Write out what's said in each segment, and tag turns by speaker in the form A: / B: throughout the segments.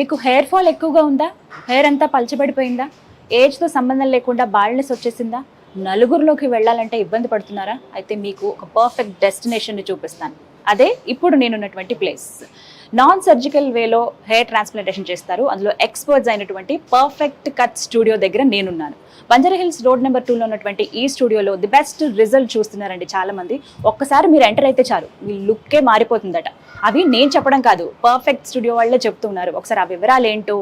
A: మీకు hair fall ఎక్కువగా ఉందా? హెయిర్ అంతా పలచబడిపోయిందా? ఏజ్తో సంబంధం లేకుండా బాల్నెస్ వచ్చేసిందా? నలుగురిలోకి వెళ్ళాలంటే ఇబ్బంది పడుతున్నారా? అయితే మీకు ఒక పర్ఫెక్ట్ డెస్టినేషన్ని చూపిస్తాను. అదే ఇప్పుడు నేనున్నటువంటి ప్లేస్ నాన్ సర్జికల్ వేలో హెయిర్ ట్రాన్స్ప్లాంటేషన్ చేస్తారు. అందులో ఎక్స్పర్ట్స్ అయినటువంటి పర్ఫెక్ట్ కట్ స్టూడియో దగ్గర నేనున్నాను. బంజారా హిల్స్ రోడ్ నెంబర్ టూలో ఉన్నటువంటి ఈ స్టూడియోలో ది బెస్ట్ రిజల్ట్ చూస్తున్నారండి చాలామంది. ఒక్కసారి మీరు ఎంటర్ అయితే చాలు. మీ లుక్కే మారిపోతుందట. అవి నేను చెప్పడం కాదు. పర్ఫెక్ట్ స్టూడియో వాళ్ళే చెప్తున్నారు. ఒకసారి ఆ వివరాలు ఏంటో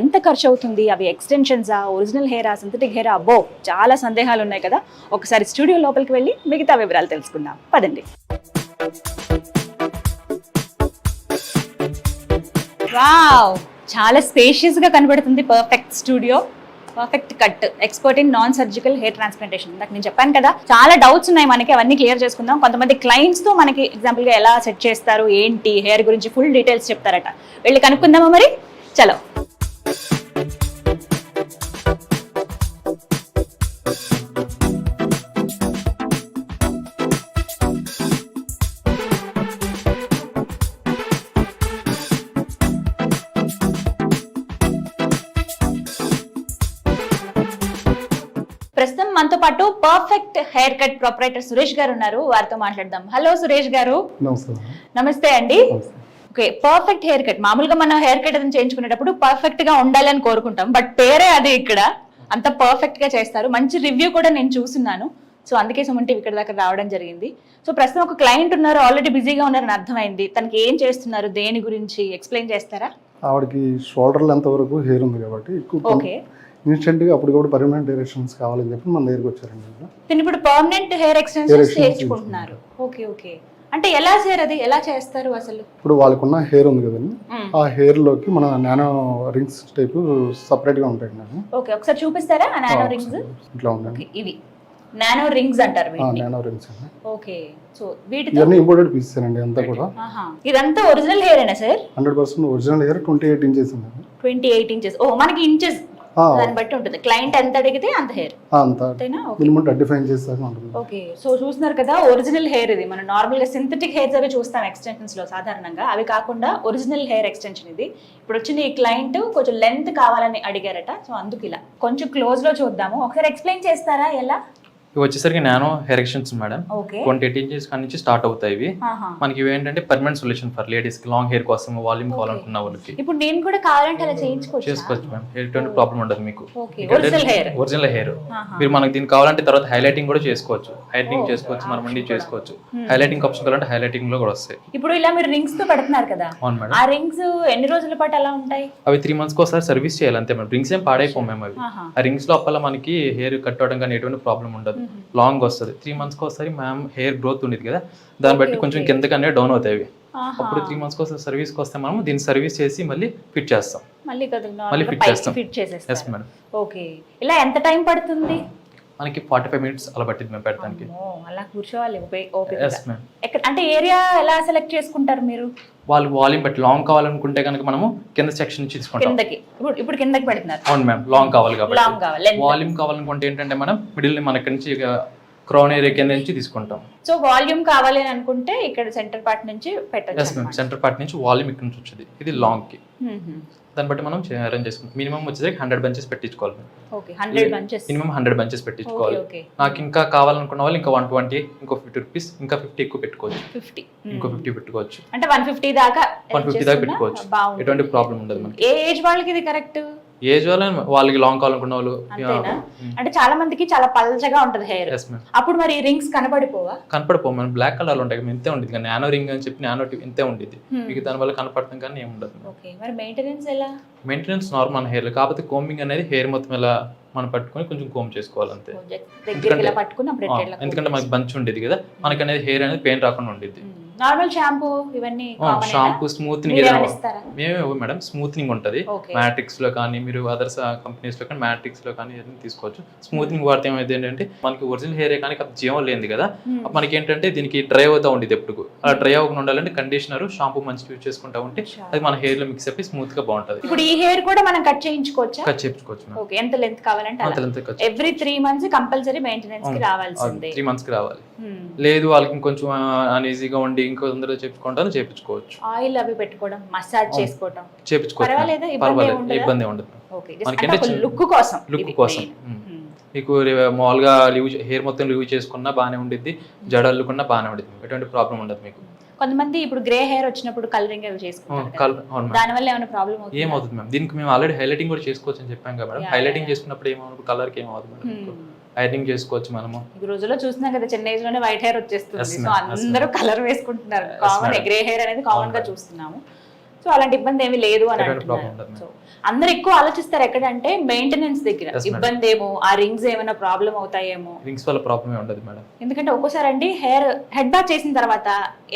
A: ఎంత ఖర్చు అవుతుంది అవి ఎక్స్టెన్షన్సా ఒరిజినల్ హెయిరా సింథటిక్ హెయిరా? అబ్బో చాలా సందేహాలు ఉన్నాయి కదా. ఒకసారి స్టూడియో లోపలికి వెళ్ళి మిగతా వివరాలు తెలుసుకుందాం. పదండి. వావ్ చాలా స్పేషియస్గా కనబడుతుంది. Perfect studio perfect cut expert in non surgical hair transplantation నాకు నేను చెప్పాను కదా చాలా డౌట్స్ ఉన్నాయి మనకి అవన్నీ క్లియర్ చేసుకుందాం. కొంతమంది క్లయింట్స్తో మనకి ఎగ్జాంపుల్గా ఎలా సెట్ చేస్తారు ఏంటి హెయిర్ గురించి ఫుల్ డీటెయిల్స్ చెప్తారట. వెళ్ళి కనుక్కుందామా మరి? చలో. మనతో పాటు perfect hair cut proprietor Suresh garu ఉన్నారు. వారితో మాట్లాడదాం. హలో సురేష్ గారు.
B: నమస్తే
A: అండి. ఓకే పర్ఫెక్ట్ హెయిర్ కట్ మామూలుగా మనం హెయిర్ కట్ అది చేయించుకునేటప్పుడు పర్ఫెక్ట్గా ఉండాలని కోరుకుంటాం. బట్ పేరే అది ఇక్కడ. అంత పర్ఫెక్ట్గా చేస్తారు. మంచి రివ్యూ కూడా నేను చూస్తున్నాను. సో అందుకే సుమంటి ఇక్కడ దాకా రావడం జరిగింది. సో ప్రస్తుతం ఒక క్లయింట్ ఉన్నారు. ఆల్రెడీ బిజీగా ఉన్నారని అర్థమైంది. తనకి ఏం చేస్తున్నారు? దేని గురించి ఎక్స్ప్లెయిన్ చేస్తారా?
B: ఆవిడకి షోల్డర్ లెంత్ వరకు హెయిర్ ఉంది కాబట్టి ఇన్స్టెంట్గా అప్పటికప్పుడు పర్మనెంట్ డైరెక్షన్స్ కావాలని చెప్పి మన దగ్గరికి వచ్చారండి
A: ఇప్పుడు permanent hair
B: Hair
A: extension
B: extensions
A: చేయించుకుంటున్నారు. ఓకే ఓకే అంటే ఎలా సార్ అది? ఎలా చేస్తారు అసలు?
B: ఇప్పుడు వాళ్ళకున్న హెయిర్ ఉంది కదండి.
A: మ్మ్.
B: ఆ హెయిర్లోకి మన నానో రింగ్స్ టైపు సపరేట్గా ఉంటాయి నాకు
A: ఓకే ఒకసారి చూపిస్తారా? ఆ నానో రింగ్స్
B: ఇట్లా ఉండండి
A: ఇవి. నానో రింగ్స్ అంటారు వీటిని.
B: నానో రింగ్స్ అండి.
A: ఓకే సో వీటితో
B: ఇవన్నీ ఇంపోర్టెడ్ పీసెస్ అండి అంతా కూడా.
A: ఆహా. ఇదంతా ఒరిజినల్ హెయిర్ అయినా sir?
B: Hundred percent original hair twenty eight inches ఉంది
A: ట్వంటీ ఎయిట్ ఇంచెస్ ఓ మనకి ఇంచెస్ దాన్ని బట్టి ఉంటుంది. క్లయింట్ ఎంత అడిగితే అంత hair
B: minimum thirty five inches దాకా ఉంటుంది.
A: ఓకే సో చూస్తున్నారు కదా ఒరిజినల్ హెయిర్ ఇది. మనం నార్మల్గా సింథటిక్ హెయిర్స్ అవి చూస్తాం ఎక్స్టెన్షన్స్లో సాధారణంగా. అవి కాకుండా ఒరిజినల్ హెయిర్ ఎక్స్టెన్షన్ ఇది. ఇప్పుడు వచ్చిన ఈ క్లయింట్ కొంచెం లెంత్ కావాలని అడిగారట. సో అందుకు ఇలా కొంచెం క్లోజ్లో చూద్దాము. ఒకసారి ఎక్స్ప్లెయిన్ చేస్తారా? ఎలా?
C: ఇవి వచ్చేసరికి nano hair extension madam twenty eight inches కాడి నుంచి స్టార్ట్ అవుతాయి ఇవి. మనకి ఇవి ఏంటంటే పర్మనెంట్ సొల్యూషన్ ఫర్ లేడీస్కి లాంగ్ హెయిర్ కోసం వాల్యూమ్ కావాలనుకున్న వాళ్ళకి.
A: ఇప్పుడు నేను కూడా కావాలంటే అలా చేయించుకోవచ్చు?
C: చేసుకోవచ్చు మ్యామ్ ఎటువంటి ప్రాబ్లం ఉండదు మీకు.
A: ఒరిజినల్ హెయిర్
C: ఒరిజినల్ హెయిర్ మీరు మనకి దీనికి కావాలంటే తర్వాత హైలైటింగ్ కూడా చేసుకోవచ్చు. హైలైటింగ్ చేసుకోవచ్చు మనం అన్ని చేసుకోవచ్చు.
A: Hmm.
C: హైలైటింగ్ ఆప్షన్ కావాలంటే హైలైటింగ్లో కూడా వస్తాయి.
A: ఇప్పుడు ఇలా మీరు రింగ్స్తో పెడుతున్నారు కదా?
C: అవును మేడం
A: ఆ రింగ్స్ ఎన్ని రోజుల పాటు అలా ఉంటాయి?
C: అవి త్రీ మంత్స్కి ఒకసారి సర్వీస్ చేయాలి అంతే మేడం రింగ్స్ ఏం పాడైపోం మేము అవి. ఆ రింగ్స్ లోపల మనకి హెయిర్ కట్ అవడం కానీ ఎటువంటి ప్రాబ్లం ఉండదు. లాంగ్ వస్తుంది. త్రీ మంత్స్కి ఒకసారి మ్యామ్ హెయిర్ గ్రోత్ ఉండేది కదా? దాన్ని బట్టి కొంచెం. కిందకనే డౌన్ అవుతాయి అవి. అప్పుడు త్రీ మంత్స్ కోసం సర్వీస్కి వస్తే మనం దీన్ని సర్వీస్ చేసి మళ్ళీ ఫిట్ చేస్తాం.
A: మళ్ళీ
C: మళ్ళీ fit చేస్తాం.
A: ఫిట్
C: ఎస్
A: చేసేస్తారు
C: మేడం
A: ఓకే ఇలా ఎంత టైం పడుతుంది?
C: మనకి ఫార్టీ ఫైవ్ మినిట్స్ అలా పట్టింది మేము పెట్టడానికి.
A: అలా కూర్చోవాలి.
C: ఎస్
A: ఎక్కడ అంటే ఏరియా ఎలా సెలెక్ట్ చేసుకుంటారు మీరు?
C: వాళ్ళు వాల్యూమ్ బట్టి లాంగ్ కావాలనుకుంటే కనుక మనము కింద సెక్షన్ నుంచి తీసుకుంటాం.
A: ఇప్పుడు ఇప్పుడు కిందకి పెడుతున్నారు
C: అవును మ్యామ్ లాంగ్ కావాలి కాబట్టి. వాల్యూమ్ కావాలనుకుంటే ఏంటంటే మనం మిడిల్ని మనకి నుంచి క్రౌన్ ఏరియా కింద నుంచి తీసుకుంటాం.
A: సో వాల్యూమ్ కావాలి అని అనుకుంటే ఇక్కడ సెంటర్ పార్ట్ నుంచి
C: ఎస్
A: పెట్టచ్చు
C: మ్యామ్ సెంటర్ పార్ట్ నుంచి వాల్యూమ్ ఇక్కడ నుంచి వచ్చేది. ఇది లాంగ్కి. దాన్ని బట్టి మనం అరేంజ్ చేసుకుంటాం. మినిమం వచ్చేసరికి hundred bunches పెట్టించుకోవాలి
A: okay hundred bunches
C: minimum hundred bunches పెట్టించుకోవాలి.
A: Okay
C: నాకు ఇంకా కావాలనుకున్న వాళ్ళు ఇంకా వన్ ట్వంటీ ఇంకో ఫిఫ్టీ రూపీస్ ఇంకా ఫిఫ్టీ ఎక్కువ పెట్టుకోవచ్చు.
A: ఫిఫ్టీ
C: ఇంకో ఫిఫ్టీ పెట్టుకోవచ్చు.
A: అంటే వన్ ఫిఫ్టీ దాకా
C: వన్ ఫిఫ్టీ దాకా పెట్టుకోవచ్చు.
A: బాగుంది
C: ఎటువంటి ప్రాబ్లం ఉండదు మనకి.
A: ఏ ఏజ్ వాళ్ళకి ఇది కరెక్ట్
C: ఏజ్ వాళ్ళ వాళ్ళకి లాంగ్ కావాలనుకున్న వాళ్ళు
A: అంతేనా? అంటే చాలా మందికి చాలా పల్చగా ఉంటది హెయిర్ అప్పుడు మరి రింగ్స్ కనబడిపోవా?
C: కనపడిపో మనం బ్లాక్ కలర్ ఉంటాయి ఇంతే ఉండేది కానీ నానో రింగ్ అని చెప్పి నానో టిప్ ఇంతే ఉండేది
A: Hmm.
C: మీకు దానివల్ల కనపడతాం కానీ ఏం ఉండదు
A: ఓకే మరి మెయింటెనెన్స్ ఎలా?
C: మెయింటెనెన్స్ నార్మల్ హెయిర్ కాకపోతే కోమింగ్ అనేది హెయిర్ మొత్తం ఇలా మనం పట్టుకొని కొంచెం కోమ్ చేసుకోవాలి అంతే
A: దగ్గరికి ఇలా పట్టుకుని అప్పుడు
C: ఆ,
A: ఎట్లా ఇలా
C: ఎందుకంటే మనకి బంచ్ ఉండేది కదా మనకి అనేది హెయిర్ అనేది పెయిన్ రాకుండా ఉండేది
A: నార్మల్ షాంపూ ఇవన్నీ?
C: షాంపూ స్మూత్నింగ్ మేమే మేడం స్మూత్నింగ్ ఉంటుంది మ్యాట్రిక్స్లో కానీ మీరు అదర్స్ కంపెనీస్లో కానీ మ్యాట్రిక్స్లో కానీ తీసుకోవచ్చు. స్మూత్నింగ్ వాడితే ఏమైతే ఏంటంటే మనకి ఒరిజినల్ హెయిర్ కానీ జీవం లేనిది కదా.
A: Hmm.
C: మనకి ఏంటంటే దీనికి డ్రై అవుతా ఉండేది ఎప్పుడు అలా డ్రై అవ్వకుండా ఉండాలంటే కండిషనర్ షాంపూ మంచిగా యూజ్ చేసుకుంటా ఉంటే అది మన హెయిర్లో మిక్స్ అయిపోయి స్మూత్గా బాగుంటది.
A: ఇప్పుడు ఈ హెయిర్ కూడా మనం కట్ చేయించుకోవచ్చా?
C: కట్ చేయించుకోవచ్చు
A: ఓకే ఎంత లెంత్ కావాలంటే ఎవ్రీ త్రీ మంత్స్ కంపల్సరీ మెయింటెనెన్స్కి రావాల్సిందే.
C: త్రీ మంత్స్కి రావాలి. లేదు వాళ్ళకి ఇంకొంచెం అన్ఈజీగా ఉండి ఇంకో తొందరగా చెప్పుకుంటాను చేపించుకోవచ్చు.
A: ఆయిల్ అవి పెట్టుకోవడం మసాజ్ చేసుకోవడం
C: చేపించుకోవచ్చు.
A: పర్వాలేదా? ఇబ్బంది
C: ఉండదు
A: ఓకే
C: మనకేంటి
A: లుక్ కోసం.
C: లుక్ కోసం. ఉమ్.
A: Hmm.
C: మీకు మామూలుగా లీవ్ హెయిర్ మొత్తం లీవ్ చేసుకున్నా బాగానే ఉండిద్ది జడ అల్లుకున్నా బాగానే ఉండిద్ది. ఎటువంటి ప్రాబ్లం ఉండదు మీకు.
A: కొంతమంది ఇప్పుడు గ్రే హెయిర్ వచ్చినప్పుడు కలరింగ్ అవి చేసుకుంటారు దాని వల్ల ఏమైనా ప్రాబ్లం అవుతుంది?
C: ఏమవుతుంది మ్యామ్ దీనికి మేము ఆల్రెడీ హైలైటింగ్ కూడా చేసుకోవచ్చు అని చెప్పాం కదా మేడం. హైలైటింగ్. చేసుకున్నప్పుడు ఏమవుతుంది? కలర్కి ఏమవుతుంది మేడం ఐరనింగ్ చేసుకోవచ్చు మనము.
A: ఈ రోజుల్లో చూస్తున్నాం కదా చిన్న ఏజ్లోనే వైట్ హెయిర్ వచ్చేస్తుంది సో అందరూ కలర్ వేసుకుంటున్నారు. కామన్. గ్రే హెయిర్ అనేది
C: కామన్గా.
A: చూస్తున్నాము. సో అలాంటి ఇబ్బంది ఏమీ లేదు అని అంటున్నారు. సో అందరు ఎక్కువ ఆలోచిస్తారు ఎక్కడంటే మెయింటెనెన్స్ దగ్గర. ఇబ్బంది ఏమో ఆ రింగ్స్ ఏమైనా ప్రాబ్లం అవుతాయేమో.
C: రింగ్స్ వల్ల ప్రాబ్లమే ఉండదు మేడం
A: ఎందుకంటే ఒక్కోసారి అండి హెయిర్ హెడ్ బాత్ చేసిన తర్వాత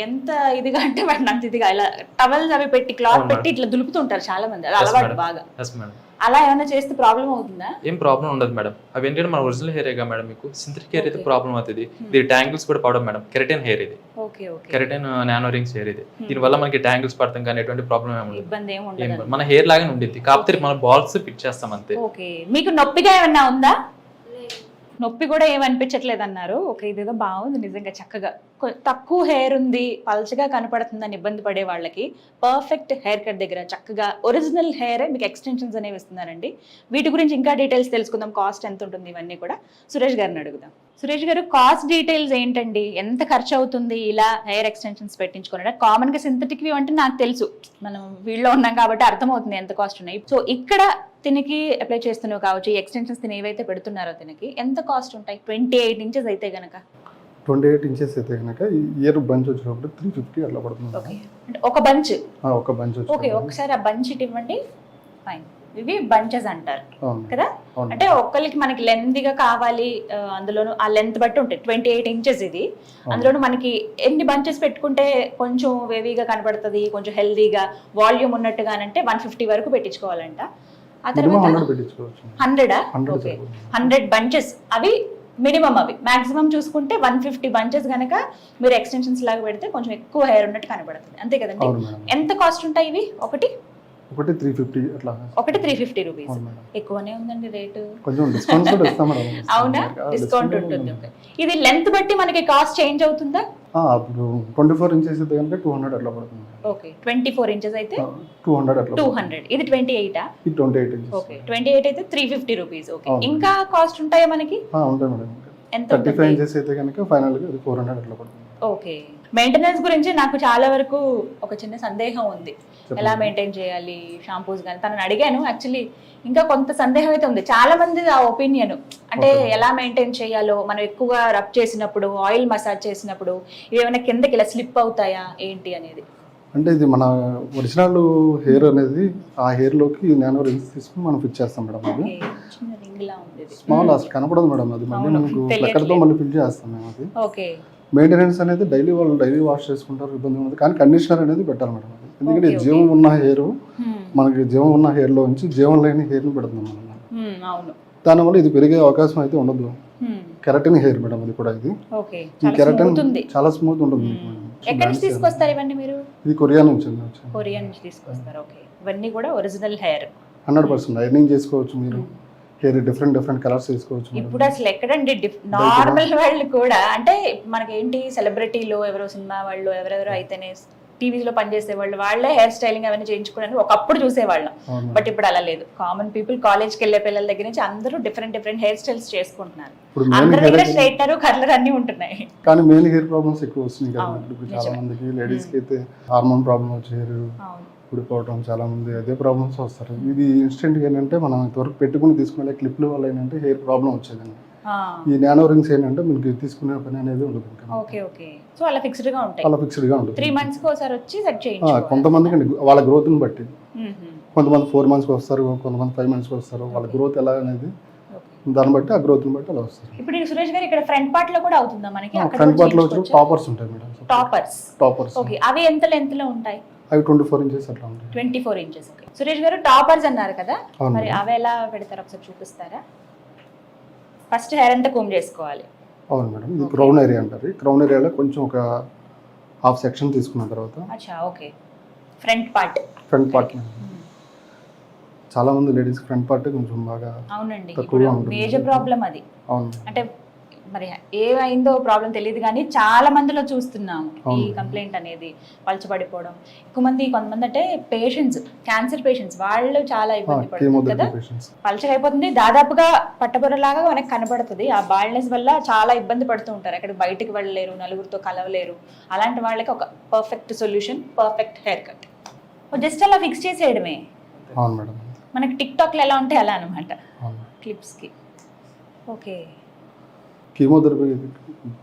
A: ఎంత ఇదిగా అంటే వాడిని అంత ఇదిగా ఇలా టవల్స్ అవి పెట్టి క్లాత్ పెట్టి ఇట్లా దులుపుతుంటారు చాలా మంది అది అలవాటు. బాగా.
C: మేడం
A: అలా ఏమైనా చేస్తే ప్రాబ్లం అవుతుందా?
C: ఏం ప్రాబ్లం ఉండదు మేడం. అవి ఏంటంటే మన ఒరిజినల్ హెయిర్ కదా మేడం మీకు. సింథటిక్ హెయిర్ అయితే. ప్రాబ్లం అవుతుంది.
A: Hmm.
C: ఇది ట్యాంగిల్స్ కూడా పడడం మేడం. కెరటైన్ హెయిర్ ఇది. కెరటైన్ నానో రింగ్స్ హెయిర్ ఇది. దీనివల్ల మనకి ట్యాంగిల్స్ పడతాం కానీ ఎటువంటి ప్రాబ్లం ఏమి ఉండదు.
A: ఉండదు.
C: మన హెయిర్ లాగానే ఉండిద్ది. కాకపోతే మన బాల్స్ ఫిట్ చేస్తాం అంతే.
A: మీకు నొప్పిగా ఏమన్నా ఉందా? నొప్పి కూడా ఏమనిపించట్లేదు అన్నారు ఒక ఇదేదో బాగుంది నిజంగా చక్కగా. తక్కువ హెయిర్ ఉంది పల్చగా కనపడుతుందని ఇబ్బంది పడే వాళ్ళకి పర్ఫెక్ట్ హెయిర్ కట్ దగ్గర చక్కగా ఒరిజినల్ హెయిర్ మీకు ఎక్స్టెన్షన్స్ అనేవి ఇస్తున్నారండి. వీటి గురించి ఇంకా డీటెయిల్స్ తెలుసుకుందాం కాస్ట్ ఎంత ఉంటుంది ఇవన్నీ కూడా. సురేష్ గారిని అడుగుదాం. సురేష్ గారు కాస్ట్ డీటెయిల్స్ ఏంటండి? ఎంత ఖర్చు అవుతుంది ఇలా హెయిర్ ఎక్స్టెన్షన్స్ పెట్టించుకోవడం కామన్గా సింథటిక్ అంటే నాకు తెలుసు. మనం వీళ్ళలో ఉన్నాం కాబట్టి అర్థమవుతుంది ఎంత కాస్ట్ ఉన్నాయి. సో ఇక్కడ తినకి అప్లై చేస్తున్నవి కావచ్చు ఎక్స్టెన్షన్స్ తిని ఏవైతే పెడుతున్నారో తినకి ఎంత కాస్ట్ ఉంటాయి? ట్వంటీ ఎయిట్ ఇంచెస్ అయితే గనక.
B: ట్వంటీ ఎయిట్ ఇంచెస్ అయితే కనుక ఇయర్ బంచ్ వచ్చినప్పుడు త్రీ ఫిఫ్టీ అట్లా పడుతుంది.
A: ఒక బంచ్
B: ఒక బంచ్
A: ఓకే ఒకసారి ఆ బంచ్ ఇవ్వండి. ఫైన్ ఇవి బంచెస్ అంటారు. కదా? అంటే ఒక్కరికి మనకి లెంత్గా కావాలి అందులోను ఆ లెంత్ బట్టి ఉంటాయి ట్వంటీ ఎయిట్ ఇంచెస్ ఇది అందులోను మనకి ఎన్ని బంచెస్ పెట్టుకుంటే కొంచెం వేవీగా కనపడుతుంది కొంచెం హెల్దీగా వాల్యూమ్ ఉన్నట్టుగానంటే వన్ ఫిఫ్టీ వరకు పెట్టించుకోవాలంట. ఆ తర్వాత
B: హండ్రెడ్
A: ఓకే హండ్రెడ్ బంచెస్. అవి మినిమం అవి. మాక్సిమం చూసుకుంటే వన్ ఫిఫ్టీ బంచెస్ కనుక మీరు ఎక్స్టెన్షన్స్ లాగా పెడితే కొంచెం ఎక్కువ హెయిర్ ఉన్నట్టు కనబడుతుంది. అంతే కదండి? ఎంత కాస్ట్ ఉంటాయి ఇవి? ఒకటి?
B: ఒకటి త్రీ ఫిఫ్టీ అట్లా.
A: ఒకటి త్రీ ఫిఫ్టీ రూపీస్ ఎక్కువనే ఉందండి రేటు.
B: కొంచెం డిస్కౌంట్స్ కూడా ఇస్తాం
A: అవునా? డిస్కౌంట్ ఉంటుంది. ఇది లెంత్ బట్టి మనకి కాస్ట్ చేంజ్ అవుతుందా?
B: అప్పుడు ట్వంటీ ఫోర్ ఇంచెస్ అయితే కనుక టూ హండ్రెడ్ అట్లా పడుతుంది.
A: ఓకే ట్వంటీ ఫోర్ ఇంచెస్ అయితే
B: టూ హండ్రెడ్ అట్లా
A: టూ హండ్రెడ్ ఇది ట్వంటీ ఎయిటా
B: ఈ twenty eight inches
A: okay twenty eight అయితే త్రీ ఫిఫ్టీ రూపీస్ ఓకే. ఇంకా కాస్ట్ ఉంటాయా మనకి?
B: ఉంటాయి మేడం.
A: ఎంత
B: థర్టీ ఫైవ్ ఇంచెస్ అయితే కనుక ఫైనల్గా అది ఫోర్ హండ్రెడ్ అట్లా పడుతుంది.
A: ఓకే మెయింటెనెన్స్ గురించి నాకు చాలా వరకు ఒక చిన్న సందేహం ఉంది. ఎలా మెయింటైన్ చేయాలి షాంపూస్ కానీ తనని అడిగాను యాక్చువల్లీ ఇంకా కొంత సందేహం అయితే ఉంది. చాలా మంది ఆ ఒపీనియన్ అంటే. ఎలా మెయింటైన్ చేయాలో మనం ఎక్కువగా రబ్ చేసినప్పుడు ఆయిల్ మసాజ్ చేసినప్పుడు ఏమైనా కిందకి ఇలా స్లిప్ అవుతాయా ఏంటి అనేది?
B: అంటే ఇది మన ఒరిజినల్ హెయిర్ అనేది ఆ హెయిర్లోకి నానో రింగ్స్ తీసుకుని మనం ఫిట్ చేస్తాం మేడం అది. స్మాల్ అసలు కనపడదు మేడం అది. మళ్ళీ మనకు మళ్ళీ ఫిల్ చేస్తాం మేము అది.
A: ఓకే.
B: మెయింటెనెన్స్ అనేది డైలీ వాళ్ళు డైలీ వాష్ చేసుకుంటారు ఇబ్బంది ఉండదు. కానీ కండిషనర్ అనేది పెట్టాలి మేడం ఎందుకంటే జీవం ఉన్న హెయిర్. మనకి జీవం ఉన్న hair లో నుంచి జీవం లేని హెయిర్ని పెడుతుంది మనం దానివల్ల ఇది పెరిగే అవకాశం అయితే ఉండదు. కెరటిన్ హెయిర్ మేడం అది కూడా ఇది. ఈ కెరటిన్ చాలా స్మూత్ ఉంటుంది.
A: ఎక్కడి నుంచి తీసుకొస్తారు ఇవన్నీ మీరు?
B: ఇది కొరియా నుంచి
A: కొరియా నుంచి తీసుకొస్తారు ఓకే. ఇవన్నీ కూడా original hair.
B: Hundred percent ironing చేసుకోవచ్చు మీరు. హెయిర్ డిఫరెంట్ డిఫరెంట్ కలర్స్ వేసుకోవచ్చు మేడం.
A: ఇప్పుడు అసలు ఎక్కడండి నార్మల్ వాళ్ళు కూడా అంటే మనకి ఏంటి సెలబ్రిటీలు ఎవరో సినిమా వాళ్ళు ఎవరెవరో అయితేనే టీవీలో పనిచేసే వాళ్ళు వాళ్ళే హెయిర్ స్టైలింగ్ అవన్నీ చేయించుకోవడానికి ఒకప్పుడు చూసేవాళ్ళం. బట్ ఇప్పుడు అలా లేదు. కామన్ పీపుల్ కాలేజ్కి వెళ్ళే పిల్లల దగ్గర నుంచి అందరూ డిఫరెంట్ డిఫరెంట్ హెయిర్ స్టైల్స్ చేసుకుంటున్నారు. అందరి దగ్గర స్ట్రైట్నర్ కర్లర్ అన్ని ఉంటున్నాయి.
B: కానీ మెయిన్ హెయిర్ ప్రాబ్లమ్స్ ఎక్కువ వస్తున్నాయి కదా
A: అవును,
B: ఇప్పుడు చాలా. మందికి లేడీస్కి అయితే హార్మోన్ ప్రాబ్లమ్ వచ్చి హెయిర్
A: అవును
B: ఊడిపోవడం చాలా మంది అదే ప్రాబ్లమ్స్ వస్తారు. ఇది ఇన్స్టెంట్ ఏంటంటే మనం ఇంతవరకు పెట్టుకుని తీసుకునే క్లిప్ల వల్ల ఏంటంటే హెయిర్ ప్రాబ్లం వచ్చేదండి. ఈ నానో రింగ్స్ ఏంటంటే మనకి తీసుకునే పని అనేది ఉండదు.
A: ఓకే ఓకే సో అలా ఫిక్స్డ్గా ఉంటాయి.
B: చాలా ఫిక్స్డ్గా ఉంటుంది
A: త్రీ మంత్స్కి ఒకసారి వచ్చి సెట్
B: కొంతమందికి అండి వాళ్ళ గ్రోత్ని బట్టి. కొంతమంది ఫోర్ మంత్స్కి వస్తారు కొంతమంది ఫైవ్ మంత్స్కి వస్తారు. వాళ్ళ గ్రోత్ ఎలా అనేది. దాన్ని బట్టి ఆ గ్రోత్ని బట్టి అలా వస్తారు.
A: ఇప్పుడు సురేష్ గారు ఇక్కడ ఫ్రంట్ పార్ట్లో కూడా అవుతుందా మనకి? అక్కడ
B: ఫ్రంట్ పార్ట్లో టాపర్స్ ఉంటాయి మేడం.
A: టాపర్స్
B: టాపర్స్
A: ఓకే అవి ఎంత లెంత్లో ఉంటాయి?
B: అవి ట్వంటీ ఫోర్ ఇంచెస్ అట్లా ఉంటాయి.
A: Twenty four inches okay Suresh garu toppers అన్నారు కదా
B: అవును.
A: మరి. అవి ఎలా పెడతారు ఒకసారి చూపిస్తారా? ఫస్ట్ హెయిర్ అంతా కూమ్ చేసుకోవాలి.
B: అవును మేడం ఇది క్రౌన్ ఏరియా అంటారు క్రౌన్ ఏరియాలో కొంచెం ఒక హాఫ్ సెక్షన్ తీసుకున్న తర్వాత
A: అచ్చా okay front part
B: front part చాలా మంది లేడీస్ ఫ్రంట్ పార్ట్ కొంచెం బాగా
A: అవునండి
B: తక్కువగా
A: ఇప్పుడు
B: ఉంటుంది.
A: మేజర్ ప్రాబ్లం అది.
B: అవును.
A: అంటే మరి ఏమైందో ప్రాబ్లం తెలియదు కానీ చాలా మందిలో చూస్తున్నాము ఈ. కంప్లైంట్ అనేది పలచబడిపోవడం. ఎక్కువ మంది కొంతమంది అంటే పేషెంట్స్ క్యాన్సర్ పేషెంట్స్ వాళ్ళు చాలా ఇబ్బంది పడుతుంది కదా.
B: పేషెంట్స్
A: పల్చగా అయిపోతుంది దాదాపుగా పట్టబొరలాగా మనకి కనబడుతుంది. ఆ బాల్నెస్ వల్ల చాలా ఇబ్బంది పడుతూ ఉంటారు. అక్కడ బయటికి వెళ్ళలేరు నలుగురితో కలవలేరు. అలాంటి వాళ్ళకి ఒక perfect solution perfect hair cut just అలా ఫిక్స్ చేసేయడమే. మనకి టిక్ టాక్లో ఎలా ఉంటాయి అలా అనమాట క్లిప్స్కి ఓకే.
B: కీమోథెరపీ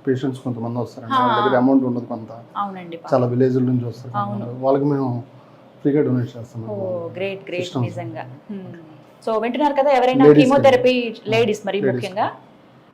B: పేషెంట్స్ కొంతమంది వస్తారండి వాళ్ళ దగ్గర అమౌంట్ ఉండదు కొంత.
A: అవునండి.
B: చాలా విలేజ్ నుంచి వస్తారు. వాళ్ళకి మేము ఫ్రీగా డొనేట్ చేస్తాం
A: గ్రేట్ గ్రేట్. నిజంగా. సో వింటున్నారు కదా ఎవరైనా కీమోథెరపీ లేడీస్ మరి. ముఖ్యంగా?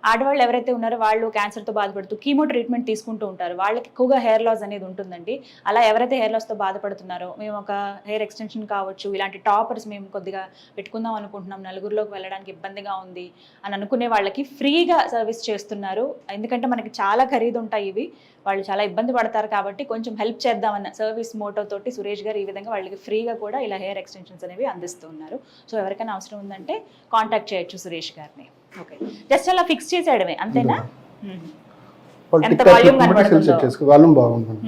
A: ఆడవాళ్ళు ఎవరైతే ఉన్నారో వాళ్ళు క్యాన్సర్తో బాధపడుతూ కీమో ట్రీట్మెంట్ తీసుకుంటూ ఉంటారు. వాళ్ళకి ఎక్కువగా హెయిర్ లాస్ అనేది ఉంటుందండి. అలా ఎవరైతే హెయిర్తో బాధపడుతున్నారో మేము ఒక హెయిర్ ఎక్స్టెన్షన్ కావచ్చు ఇలాంటి టాపర్స్ మేము కొద్దిగా పెట్టుకుందాం అనుకుంటున్నాం. నలుగురిలోకి వెళ్ళడానికి ఇబ్బందిగా ఉంది అని అనుకునే వాళ్ళకి ఫ్రీగా సర్వీస్ చేస్తున్నారు. ఎందుకంటే మనకి చాలా ఖరీదు ఉంటాయి ఇవి. వాళ్ళు చాలా ఇబ్బంది పడతారు కాబట్టి కొంచెం హెల్ప్ చేద్దామన్న సర్వీస్ మోటో తోటి సురేష్ గారు ఈ విధంగా వాళ్ళకి ఫ్రీగా కూడా ఇలా హెయిర్ ఎక్స్టెన్షన్స్ అనేవి అందిస్తున్నారు. సో ఎవరికైనా అవసరం ఉందంటే కాంటాక్ట్ చేయొచ్చు సురేష్ గారిని. ఓకే జస్ట్ అలా ఫిక్స్ చేసేయడమే అంతేనా? ఎంత కనబడుతుందో.
B: బాగుంటుంది.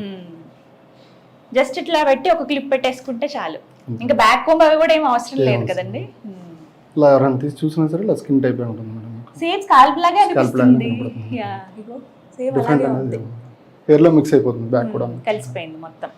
A: జస్ట్ ఇట్లా పెట్టి ఒక క్లిప్ పెట్టేసుకుంటే చాలు. ఇంకా బ్యాక్ కోమ్ అవి కూడా ఏం అవసరం లేదు కదండి.
B: ఇలా ఎవరైనా తీసి చూసినా సరే ఇలా స్కిన్ టైప్ ఉంటుంది మేడం
A: సేమ్ స్కాల్ప్ లాగే
B: Scalp లాగే
A: అనిపిస్తుంది.
B: కనబడుతుంది.
A: యా ఇగో సేమ్
B: డిఫరెంట్
A: అలాగే
B: అనేది
A: ఉంది.
B: హెయిర్లో మిక్స్ అయిపోతుంది బ్యాక్ కూడా.
A: మ్మ్. కలిసిపోయింది మొత్తం.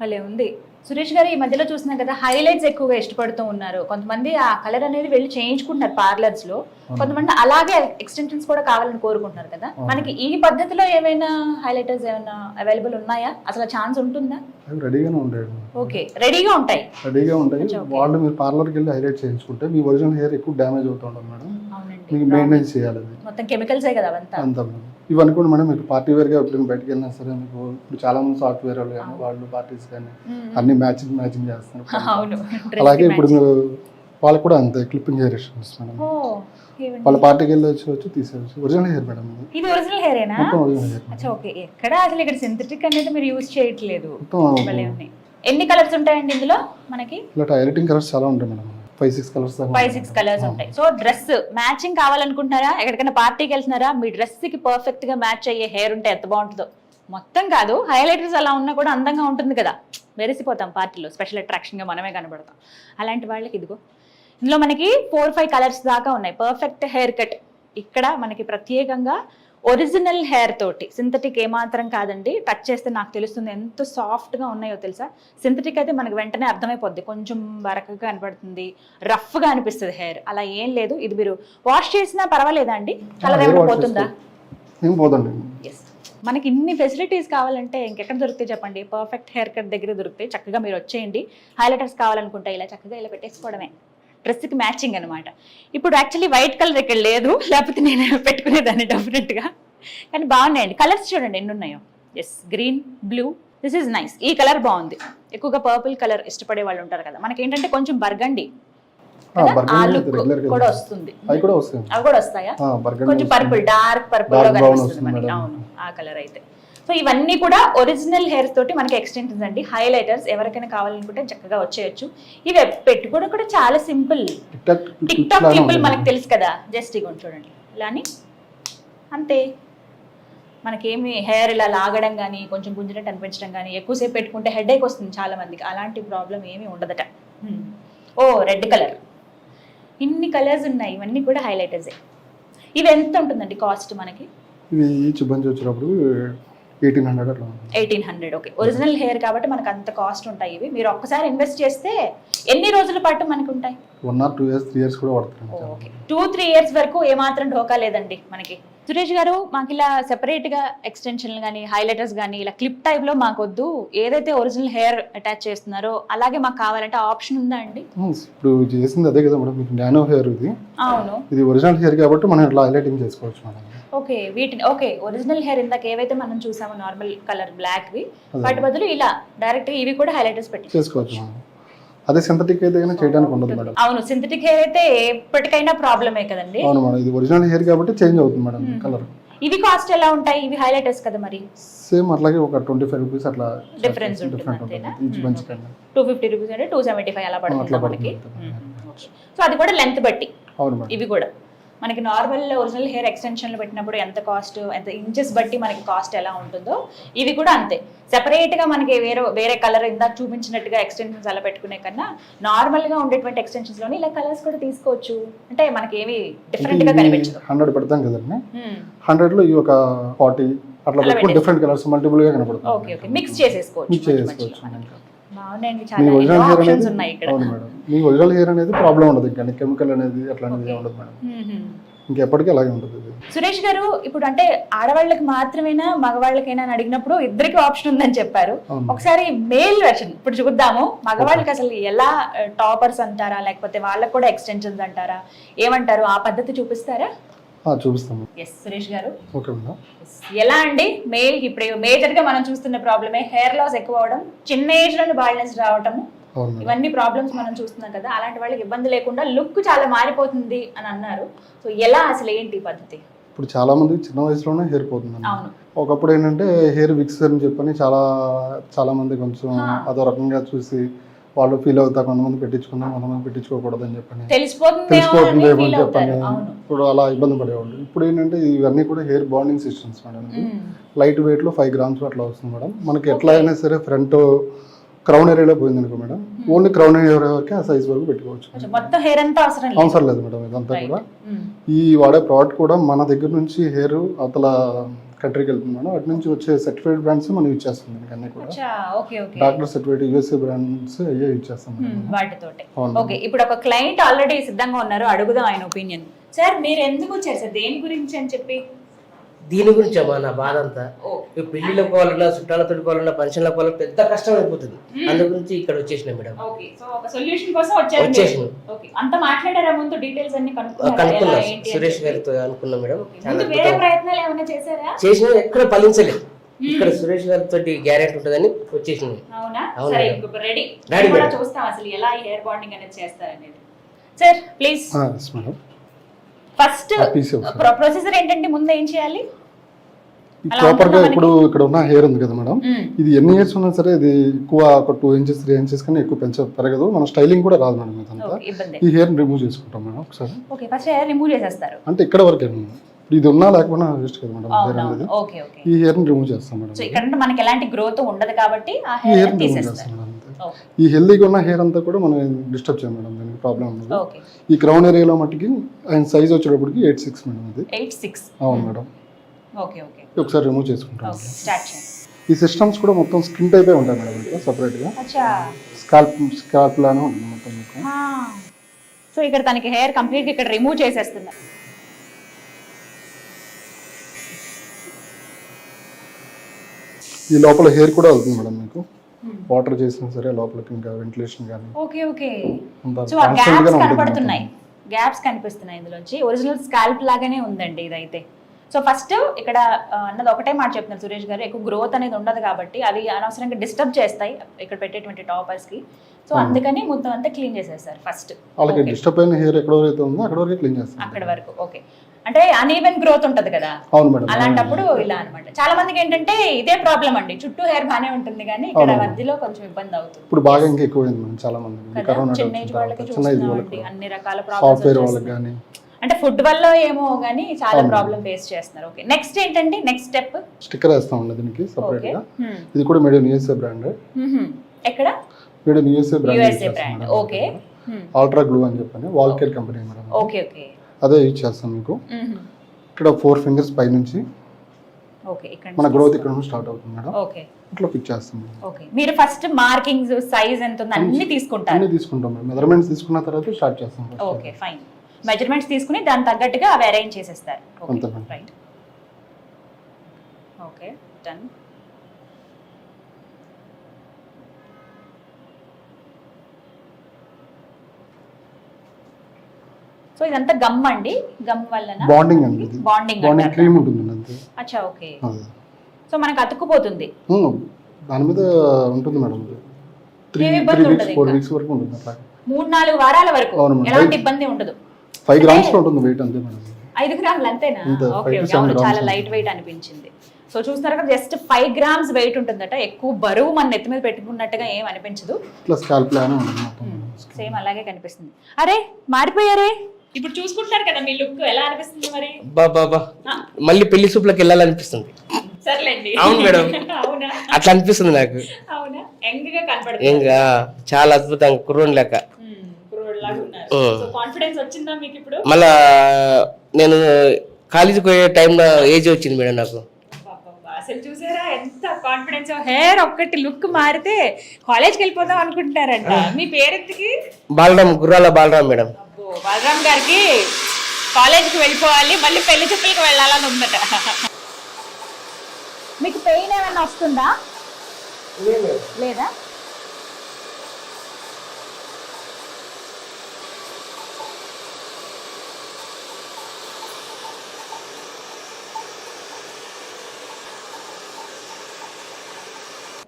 A: భలే ఉంది. సురేష్ గారు ఈ మధ్యలో చూస్తున్నాం కదా హైలైట్స్ ఎక్కువగా ఇష్టపడుతూ ఉన్నారు. కొంతమంది ఆ కలర్ అనేది వెళ్ళి చేయించుకుంటున్నారు పార్లర్స్లో. కొంతమంది అలాగే ఎక్స్టెన్షన్స్ కూడా కావాలని కోరుకుంటున్నారు కదా. మనకి ఈ పద్ధతిలో ఏమైనా హైలైటర్స్ ఏమైనా అవైలబుల్ ఉన్నాయా? అసలు ఛాన్స్ ఉంటుందా?
B: రెడీగానే ఉంటాయి.
A: ఓకే రెడీగా ఉంటాయి.
B: రెడీగా ఉంటాయి. వాళ్ళు మీరు పార్లర్కి వెళ్ళి హైలైట్ చేయించుకుంటే మీ ఒరిజినల్ హెయిర్ ఎక్కువ డ్యామేజ్ అవుతూ ఉంటుంది మేడం. మీకు చేయాలి
A: మొత్తం కెమికల్సే కదా
B: అంత ఇవన్నీ కూడా మేడం మీకు పార్టీ వేర్గా ఎప్పుడు బయటకు వెళ్ళినా సరే మీకు ఇప్పుడు చాలా మంది సాఫ్ట్వేర్ వాళ్ళు కానీ వాళ్ళు పార్టీస్ కానీ. అన్ని మ్యాచింగ్ మ్యాచింగ్ చేస్తారు. అలాగే ఇప్పుడు. మీరు వాళ్ళకి కూడా అంతే క్లిప్పింగ్ హెయిర్ ఇష్టం మేడం. వాళ్ళ పార్టీకి వెళ్ళి వచ్చి వచ్చి తీసేయచ్చు ఒరిజినల్ హెయిర్ మేడం ఇది.
A: ఇది ఒరిజినల్ హెయిరేనా
B: మొత్తం ఒరిజినల్ హెయిర్
A: అచ్చా ఓకే. ఎక్కడ అసలు ఇక్కడ సింథటిక్ అనేది మీరు చేయట్లేదు. ఎన్ని కలర్స్ ఉంటాయండి ఇందులో మనకి?
B: ఇలా హైలైటింగ్ కలర్స్ చాలా ఉంటాయి మేడం. ఫైవ్ సిక్స్ కలర్స్ దాకా
A: ఫైవ్ సిక్స్ కలర్స్ ఉంటాయి. సో డ్రెస్ మ్యాచింగ్ కావాలనుకుంటున్నారా? ఎక్కడికైనా పార్టీకి వెళ్తున్నారా? మీ డ్రెస్కి పర్ఫెక్ట్గా మ్యాచ్ అయ్యే హెయిర్ ఉంటే ఎంత బాగుంటుందో. మొత్తం కాదు హైలైటర్స్ అలా ఉన్నా కూడా అందంగా ఉంటుంది కదా. మెరిసిపోతాం పార్టీలో. స్పెషల్ అట్రాక్షన్గా మనమే కనబడతాం. అలాంటి వాళ్ళకి ఇదిగో. ఇందులో మనకి ఫోర్ ఫైవ్ కలర్స్ దాకా ఉన్నాయి. పర్ఫెక్ట్ హెయిర్ కట్ ఇక్కడ మనకి ప్రత్యేకంగా ఒరిజినల్ హెయిర్ తోటి సింథటిక్ ఏమాత్రం కాదండి టచ్ చేస్తే నాకు తెలుస్తుంది ఎంత సాఫ్ట్గా ఉన్నాయో తెలుసా? సింథటిక్ అయితే మనకి వెంటనే అర్థమైపోద్ది. కొంచెం బరకగా కనపడుతుంది రఫ్గా అనిపిస్తుంది హెయిర్ అలా ఏం లేదు. ఇది మీరు వాష్ చేసినా పర్వాలేదా అండి? కలర్ ఏమైనా పోతుందా?
B: ఏం పోదండి.
A: ఎస్ మనకి ఇన్ని ఫెసిలిటీస్ కావాలంటే ఇంకెక్కడ దొరుకుతాయి చెప్పండి? పర్ఫెక్ట్ హెయిర్ కట్ దగ్గర దొరుకుతాయి. చక్కగా మీరు వచ్చేయండి. హైలైటర్స్ కావాలనుకుంటే ఇలా చక్కగా ఇలా పెట్టేసుకోవడమే. డ్రెస్కి మ్యాచింగ్ అనమాట ఇప్పుడు యాక్చువల్లీ వైట్ కలర్ ఇక్కడ లేదు లేకపోతే నేను పెట్టుకునేదాన్ని డెఫినెట్గా కానీ బాగున్నాయండి. కలర్స్ చూడండి ఎన్ని ఉన్నాయో yes green blue this is nice ఈ కలర్ బాగుంది. ఎక్కువగా పర్పుల్ కలర్ ఇష్టపడే వాళ్ళు ఉంటారు కదా. మనకి ఏంటంటే కొంచెం బర్గండి. కూడా వస్తుంది.
B: అవి కూడా వస్తాయి?
A: కొంచెం పర్పుల్ డార్క్
B: పర్పుల్లో
A: కనిపిస్తుంది మనకి. అవును ఆ కలర్ అయితే. సో ఇవన్నీ కూడా ఒరిజినల్ హెయిర్స్ తోటి మనకి ఎక్స్టెన్షన్స్ అండి హైలైటర్స్ ఎవరికైనా కావాలనుకుంటే చక్కగా వచ్చేయచ్చు. ఇవి పెట్టుకోవడం కూడా చాలా సింపుల్ టిక్ టాక్ పీపుల్ మనకు తెలుసు కదా. జస్ట్ ఇగోండి చూడండి. ఇలాని అంతే. మనకేమి హెయిర్ ఇలా లాగడం కానీ కొంచెం గుంజినట్టు అనిపించడం కానీ ఎక్కువసేపు పెట్టుకుంటే హెడ్ వస్తుంది చాలా మందికి. అలాంటి ప్రాబ్లం ఏమీ ఉండదట. ఓ రెడ్ కలర్ ఇన్ని కలర్స్ ఉన్నాయి. ఇవన్నీ కూడా హైలైటర్సే ఇవి ఎంత ఉంటుందండి కాస్ట్ మనకి?
B: ఇవి ఈచ్ బంచ్ వచ్చినప్పుడు ఎయిటీన్ హండ్రెడ్ అట్లా.
A: Eighteen hundred okay. Original hair కాబట్టి మనకు అంత కాస్ట్ ఉంటాయి ఇవి. మీరు ఒక్కసారి ఇన్వెస్ట్ చేస్తే ఎన్ని రోజుల పాటు మనకు ఉంటాయి?
B: One or two years three years కూడా పడుతుంది
A: ఓకే. టూ త్రీ ఇయర్స్ వరకు ఏమాత్రం ఢోకా లేదండి మనకి. సురేష్ గారు మాకు ఇలా సెపరేట్గా ఎక్స్టెన్షన్లు కానీ హైలైటర్స్ కానీ ఇలా క్లిప్ టైప్లో మాకు వద్దు. ఏదైతే ఒరిజినల్ హెయిర్ అటాచ్ చేస్తున్నారో అలాగే మాకు కావాలంటే ఆప్షన్ ఉందా అండి?
B: ఇప్పుడు చేసింది అదే కదా మేడం. మీకు నానో హెయిర్ ఇది.
A: అవును.
B: ఇది ఒరిజినల్ హెయిర్ కాబట్టి మనం ఇట్లా హైలైటింగ్ చేసుకోవచ్చు మేడం
A: ఓకే వీటిని ఓకే ఒరిజినల్ హెయిర్ ఇందాక ఏవైతే మనం చూసామో నార్మల్ కలర్ బ్లాక్ వి. వాటి బదులు ఇలా డైరెక్ట్ ఇవి కూడా హైలైటర్స్ పెట్టి
B: చేసుకోవచ్చు అదే సింథటిక్ అయితే చేయడానికి ఉండదు మేడం.
A: అవును సింథటిక్ హెయిర్ అయితే ఎప్పటికైనా ప్రాబ్లమే కదండి.
B: అవును మేడం ఇది ఒరిజినల్ హెయిర్ కాబట్టి చేంజ్ అవుతుంది మేడం కలర్
A: ఇవి కాస్ట్ ఎలా ఉంటాయి? ఇవి హైలైటర్స్ కదా మరి?
B: సేమ్ అట్లాగే ఒక ట్వంటీ ఫైవ్ రూపీస్ అట్లా
A: Difference ఉంటుంది టూ ఫిఫ్టీ రూపీస్ అంటే టూ సెవెంటీ ఫైవ్ అలా పడుతుంది మనకి. సో అది కూడా లెంత్ బట్టి
B: అవును మేడం.
A: ఇవి కూడా. మనకి నార్మల్ ఒరిజినల్ హెయిర్ ఎక్స్టెన్షన్లు పెట్టినప్పుడు ఎంత కాస్ట్ ఎంత ఇంచెస్ బట్టి మనకి కాస్ట్ ఎలా ఉంటుందో ఇవి కూడా అంతే. సెపరేట్గా మనకి వేరే వేరే కలర్ ఇందాక చూపించినట్టుగా ఎక్స్టెన్షన్స్ అలా పెట్టుకునే కన్నా నార్మల్గా ఉండేటువంటి ఎక్స్టెన్షన్స్లోని ఇలా కలర్స్ కూడా తీసుకోవచ్చు. అంటే మనకి ఏమి డిఫరెంట్గా కనిపించదు.
B: హండ్రెడ్ పెడతాం కదండి.
A: Hmm.
B: హండ్రెడ్లో ఈ ఒక ఫార్టీ అట్లా డిఫరెంట్ కలర్స్ మల్టిపుల్గా కనపడుతుంది.
A: ఓకే ఓకే మిక్స్ చేసేసుకోవచ్చు.
B: మిక్స్
A: మధ్య
B: మీ
A: చాలా
B: ఒరిజినల్ హెయిర్
A: ఆప్షన్స్
B: అనేది
A: ఉన్నాయి ఇక్కడ.
B: అవును మేడం. మీ ఒరిజినల్ హెయిర్ అనేది ప్రాబ్లం ఉండదు ఇంకా కెమికల్ అనేది అట్లాంటిది ఏమి ఉండదు మేడం. ఇంకెప్పటికీ అలాగే ఉంటుంది
A: సురేష్ గారు ఇప్పుడు అంటే ఆడవాళ్ళకి మాత్రమేనా మగవాళ్ళకైనా అని అడిగినప్పుడు ఇద్దరికి ఆప్షన్ ఉందని చెప్పారు. ఒకసారి మేల్ వెర్షన్ ఇప్పుడు చూద్దాము. మగవాళ్ళకి అసలు ఎలా టాపర్స్ అంటారా లేకపోతే వాళ్ళకి కూడా ఎక్స్టెన్షన్స్ అంటారా? ఏమంటారు? ఆ పద్ధతి చూపిస్తారా?
B: చూపిస్తాము.
A: Yes Suresh garu.
B: Okay madam.
A: ఎలా అండి? మేల్ ఇప్పుడు మేజర్గా మనం చూస్తున్న ప్రాబ్లమే హెయిర్ లాస్ ఎక్కువ అవడం చిన్న ఏజ్లోనే బాల్నెస్
B: మేడం.
A: ఇవన్నీ ప్రాబ్లమ్స్ మనం చూస్తున్నాం కదా అలాంటి వాళ్ళకి ఇబ్బంది లేకుండా లుక్ చాలా మారిపోతుంది అని అన్నారు. సో ఎలా అసలు ఏంటి పద్ధతి?
B: ఇప్పుడు చాలా మంది చిన్న వయసులోనే హెయిర్
A: అవును.
B: ఒకప్పుడు ఏంటంటే హెయిర్ విక్స్ అని చెప్పని చాలా చాలా మంది కొంచెం. అదో రకంగా చూసి వాళ్ళు ఫీల్ అవుతా కొంతమంది పెట్టించుకుందాం కొంతమంది పెట్టించుకోకూడదు అని చెప్పని.
A: తెలిసిపోతుందేమో
B: తెలిసిపోతుందేమో అని
A: ఫీల్
B: చెప్పని
A: అవుతారు అవును.
B: ఇప్పుడు అలా ఇబ్బంది పడేవాళ్ళు. ఇప్పుడు ఏంటంటే ఇవన్నీ కూడా hair bonding systems madam. Light వెయిట్లో ఫైవ్ గ్రామ్స్ అట్లా వస్తుంది మేడం. మనకి ఎట్లా అయినా సరే ఫ్రంట్ క్రౌన్ ఏరియాలో పోయింది అనుకో మేడం. ఓన్లీ క్రౌన్ ఏరియా వరకు ఆ సైజ్ వరకు పెట్టుకోవచ్చు.
A: కొంచెం మొత్తం హెయిర్ అంతా అవసరం లేదు.
B: అవసరం లేదు మేడం ఇదంతా. కూడా. ఈ వాడే ప్రోడక్ట్ కూడా మన దగ్గర నుంచి హెయిర్ అవతల కంట్రీకి వెళ్తుంది మేడం అటు నుంచి వచ్చే సర్టిఫైడ్ బ్రాండ్స్ మనం యూజ్ చేస్తాం దీనికి అన్ని కూడా. డాక్టర్ సర్టిఫైడ్ యూఎస్ఏ బ్రాండ్స్ అయ్యే యూజ్ చేస్తాం
A: మ్మ్.
B: మేడం
A: వాటితోటే. ఓకే ఇప్పుడు ఒక క్లయింట్ ఆల్రెడీ సిద్ధంగా ఉన్నారు అడుగుదాం ఆయన ఒపీనియన్ సార్ మీరు ఎందుకు వచ్చారు? సార్ దేని గురించి అని చెప్పి?
D: దీని గురించి అమ్మా నా బాధ అంతా. పెళ్ళిళ్ళకి పోవాలన్నా చుట్టాలతో పోవాలన్నా ఫంక్షన్లకు పోవాలన్నా పెద్ద కష్టం అయిపోతుంది. అందు గురించి ఇక్కడ వచ్చేసిన మేడం.
A: ఓకే సో ఒక సొల్యూషన్ కోసం వచ్చారు మీరు.
D: వచ్చేసిన.
A: ఓకే అంత మాట్లాడారా ముందు? డీటెయిల్స్ అన్ని కనుక్కున్నారా? ఎలా,
D: కనుక్కున్నా. సురేష్? గారితో అనుకున్నా మేడం.
A: వేరే
D: అద్భుతం.
A: ప్రయత్నాలు ఏమైనా చేశారా?
D: చేసిన ఎక్కడ ఫలించలేదు. ఇక్కడ సురేష్ గారితో గ్యారెంటీ ఉంటుందని
A: అవునా. ఇప్పుడు రెడీ.
D: మేడం.
A: చూస్తాం అసలు ఎలా ఈ హెయిర్ బాండింగ్ అనేది చేస్తారనేది. Sir please. ఫస్ట్. ప్రొసీజర్ ఏంటంటే ముందు ఏం చేయాలి? ప్రాపర్గా
B: ఇప్పుడు ఇక్కడ ఉన్న హెయిర్ ఉంది కదా మేడం. ఇది ఎన్ని ఇయర్స్ ఉన్నా సరే ఇది ఎక్కువ ఒక టూ ఇంచెస్ త్రీ ఇంచెస్ కన్నా ఎక్కువ పెంచ పెరగదు. మన స్టైలింగ్ కూడా రాదు మేడం ఇదంతా. ఈ హెయిర్ రిమూవ్ చేసుకుంటాం మేడం ఒకసారి.
A: ఓకే ఫస్ట్ హెయిర్ రిమూవ్ చేసేస్తారు.
B: అంటే ఇక్కడ వరకే ఇప్పుడు ఇది ఉన్నా లేకపోయినా వేస్ట్ కదా మేడం హెయిర్ అనేది. ఈ హెయిర్ రిమూవ్ చేస్తాం మేడం
A: ఇక్కడ మనకి ఎలాంటి గ్రోత్ ఉండదు కాబట్టి
B: హెయిర్ రిమూవ్ చేస్తాం మేడం. ఈ హెల్దీగా ఉన్న హెయిర్ అంతా కూడా మనం డిస్టర్బ్ చేయం మేడం దానికి ప్రాబ్లం ఉండదు. ఈ క్రౌన్ ఏరియాలో మట్టికి ఆయన సైజ్ వచ్చేటప్పటికి ఎయిట్ సిక్స్ మేడం ఇది
A: ఎయిట్ సిక్స్
B: అవును మేడం. ఒకసారి రిమూవ్ చేసుకుంటాం ఈ సిస్టమ్స్ కూడా మొత్తం స్కిన్ టైపే ఉంటాయి మేడం ఇక్కడ సపరేట్గా స్కాల్ప్ స్కాల్ప్ లానే ఉంటుంది మొత్తం మీకు
A: సో ఇక్కడ తనకి హెయిర్ కంప్లీట్ ఇక్కడ రిమూవ్ చేసేస్తున్నారు
B: ఈ లోపల హెయిర్ కూడా వెళ్తుంది మేడం మీకు. వాటర్ చేసినా సరే లోపలికి ఇంకా వెంటిలేషన్ కానీ
A: ఓకే ఓకే. సో ఆ గ్యాప్స్ కనపడుతున్నాయి. గ్యాప్స్ కనిపిస్తున్నాయి ఇందులోంచి. ఒరిజినల్ స్కాల్ప్ లాగానే ఉందండి ఇదైతే. సో ఫస్ట్ ఇక్కడ అన్నది ఒకటే మాట చెప్తున్నారు సురేష్ గారు. ఎక్కువ గ్రోత్ అనేది ఉండదు కాబట్టి అవి అనవసరంగా డిస్టర్బ్ చేస్తాయి ఇక్కడ పెట్టేటువంటి టాపర్స్కి. సో అందుకని మొత్తం అంతా క్లీన్ చేసేసారు ఫస్ట్
B: వాళ్ళకి డిస్టర్బ్ అయిన హెయిర్ ఎక్కడ వరకు ఉందో అక్కడ వరకు క్లీన్ చేస్తాం
A: అక్కడ వరకు ఓకే అంటే అన్ఈవెన్ గ్రోత్ ఉంటది కదా.
B: అవును మేడం.
A: అలాంటప్పుడు ఇలా అన్నమాట. చాలా మందికి ఏంటంటే ఇదే ప్రాబ్లం అండి. చుట్టూ హెయిర్ బానే ఉంటుంది కానీ ఇక్కడ. మధ్యలో కొంచెం ఇబ్బంది అవుతుంది.
B: ఇప్పుడు బాగా ఇంకా ఎక్కువైంది మేడం చాలా మంది. కరోనా
A: చిన్న ఏజ్ వాళ్ళకి అన్ని రకాల
B: సాఫ్ట్వేర్
A: ప్రాబ్లమ్స్
B: వాళ్ళకి కానీ.
A: అంటే ఫుడ్ వల్ల ఏమో కానీ చాలా. ప్రాబ్లం ఫేస్ చేస్తున్నారు. ఓకే నెక్స్ట్ ఏంటంటే నెక్స్ట్ స్టెప్
B: స్టిక్కర్ వేస్తామండి దీనికి సపరేట్గా. ఇది కూడా మేడం యూఎస్ఏ బ్రాండ్
A: ఎక్కడ?
B: Madam USA
A: USA
B: brand
A: brand okay
B: ultra glue అని చెప్పని wall care company madam.
A: Okay okay
B: అదే యూజ్ చేస్తాం మీకు. ఇక్కడ ఫోర్ ఫింగర్స్ పై నుంచి మన గ్రోత్ ఇక్కడ నుంచి స్టార్ట్ అవుతుంది మేడం.
A: ఓకే.
B: ఇట్లా ఫిట్ చేస్తాం
A: ఓకే. మీరు ఫస్ట్ మార్కింగ్స్ సైజ్ ఎంత ఉంది అన్ని తీసుకుంటారు.
B: అన్ని తీసుకుంటాం మేడం. మెజర్మెంట్స్ తీసుకున్న తర్వాత స్టార్ట్ చేస్తాం.
A: ఓకే ఫైన్ మెజర్మెంట్స్ తీసుకుని దాని తగ్గట్టుగా అవి అరేంజ్ చేసేస్తారు. Okay. Right okay done so ఇదంతా గమ్ అండి. గమ్ వల్లన
B: బాండింగ్ అండి
A: బాండింగ్
B: బాండింగ్ క్రీమ్ ఉంటుంది అంతే.
A: అచ్చా ఓకే. సో మనకు అతుక్కుపోతుంది.
B: దాని మీద ఉంటుంది మేడం. త్రీ
A: ఏమి ఇబ్బంది
B: త్రీ వీక్స్
A: ఉండదు
B: ఫోర్
A: ఇంకా.
B: వీక్స్ వరకు ఉంటుంది అట్లా
A: మూడు నాలుగు వారాల వరకు. ఎలాంటి ఇబ్బంది ఉండదు.
B: ఫైవ్ గ్రామ్స్లో ఉంటుంది వెయిట్ అంతే మేడం.
A: ఐదు గ్రాములు అంతేనా?
B: అంతే,
A: ఓకే అవును చాలా. లైట్ వెయిట్ అనిపించింది. సో చూస్తారు కదా జస్ట్ ఫైవ్ గ్రామ్స్ వెయిట్ ఉంటుందట. ఎక్కువ బరువు మన నెత్తి మీద పెట్టుకున్నట్టుగా ఏం అనిపించదు. సేమ్ అలాగే కనిపిస్తుంది. అరే మారిపోయారే? ఇప్పుడు చూసుకుంటారు కదా మీ లుక్ ఎలా అనిపిస్తుంది మరి?
D: బాబా మళ్ళీ పెళ్ళి సూపులకు వెళ్ళాలనిపిస్తుంది.
A: సర్లేండి.
D: అవును మేడం.
A: అవునా?
D: అట్లా అనిపిస్తుంది నాకు.
A: అవునా? యంగ్గా కనపడుతుంది
D: ఇంకా చాలా అద్భుతంగా కుర్రోని లెక్క.
A: కాన్ఫిడెన్స్ వచ్చిందా మీకు ఇప్పుడు?
D: మళ్ళా నేను కాలేజీకి పోయే టైంలో ఏజ్ వచ్చింది మేడం నాకు.
A: అసలు చూసారా? ఎంత కాన్ఫిడెన్స్ హెయిర్ ఒక్కటి లుక్ మారితే కాలేజ్కి వెళ్ళిపోదాం అనుకుంటున్నారంట. మీ పేరెంట్కి?
D: బాలరామ్ గుర్రాల బాలరామ్ మేడం.
A: బలరామ్ గారికి కాలేజ్కి వెళ్ళిపోవాలి మళ్ళీ పెళ్ళి చూపులకి వెళ్ళాలని ఉందట. మీకు పెయిన్ ఏమైనా వస్తుందా? లేదా?